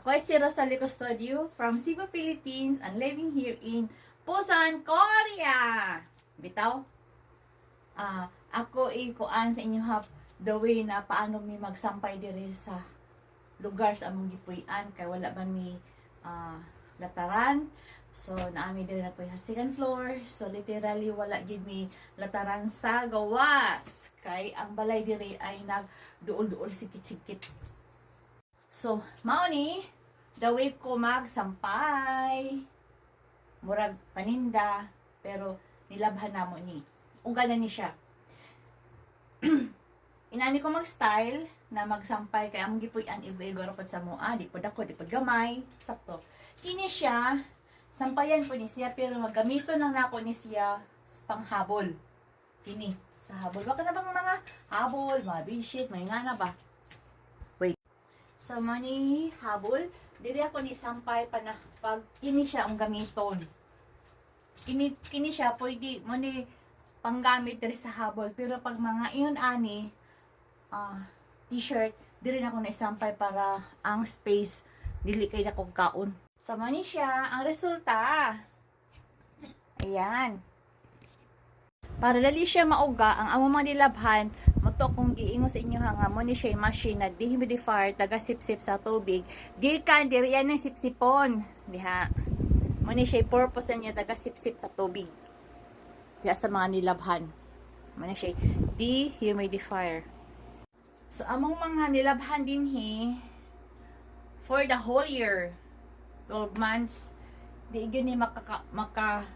Ako ay si Rosalie Custodio from Cebu, Philippines and living here in Busan, Korea. Bitaw? Ah, ako ay kuan sa inyo hap the way na paano mi magsampay dire sa lugar sa among gipuy-an kay wala man mi ah, lataran. So naami dire na po sa second floor. So literally wala gid mi lataran sa gawas kay ang balay dire ay nag duol-duol sikit-sikit. So, mao ni ko magsampay. Murag paninda pero nilabhan namo ni. Uga na ni siya. Inani ko mag-style na magsampay kay among gipuy-an ibo rapod sa mua, di pod ako, di pod gamay, sakto. Kini siya sampayan po ni siya pero magamito lang nako ni siya panghabol. Kini sa habol. Baka na bang mga habol, mga bedsheet, may nga na ba? So, mani habol, diri ako ni sampay pa na pag kini siya ang gamiton. Kini, kini siya, pwede mo ni panggamit diri sa habol. Pero pag mga iyon ani, ah, t-shirt, diri na ako na isampay para ang space, dili kay na kong kaon. So, mani siya, ang resulta. Ayan. Para dali siya mauga, ang among mga nilabhan, moto kung giingo sa inyo ha nga mo ni siya machine na dehumidifier taga sipsip sa tubig. Di kan diri yan ng sipsipon, diha. Mo ni siya purpose niya taga sipsip sa tubig. Diha sa mga nilabhan. Mo ni siya dehumidifier. So among mga nilabhan din hi for the whole year 12 months di gyud ni makaka maka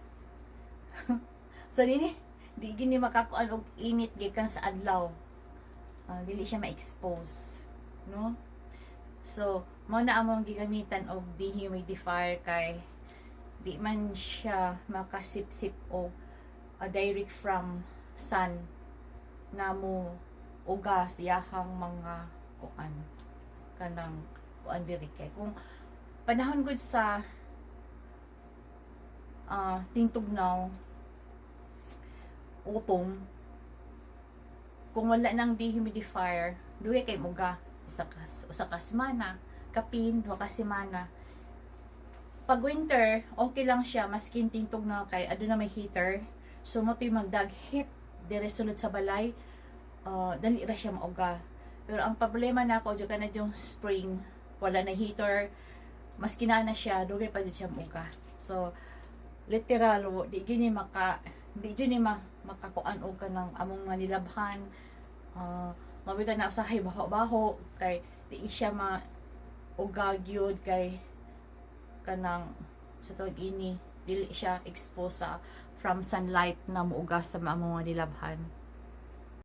so dini di gini makakuan og init gikan sa adlaw. Ah, dili siya ma-expose, no? So, mo na among gigamitan og dehumidifier kay di man siya makasipsip o ah, direct from sun na mo uga siyahang mga kuan kanang kuan diri kay kung panahon gud sa ah tingtugnaw utom kung wala nang dehumidifier duwe kay muga. Isa ka usa ka semana. Kapin duha ka semana. Pag winter okay lang siya maskin tingtog na kay ado na may heater. So mo tuy magdag heat dire sulod sa balay. Uh, dali ra siya mauga. Pero ang problema na ako jud na yung spring. Wala na heater. Mas kinana siya dugay pa jud siya mauga. So literal di gini maka di gini ma makakuan og kanang among nga nilabhan. Uh, mabitan na usahay baho-baho kay di siya ma ugag yun kay kanang sa tawag ini dili siya expose sa from sunlight na muuga sa nga nilabhan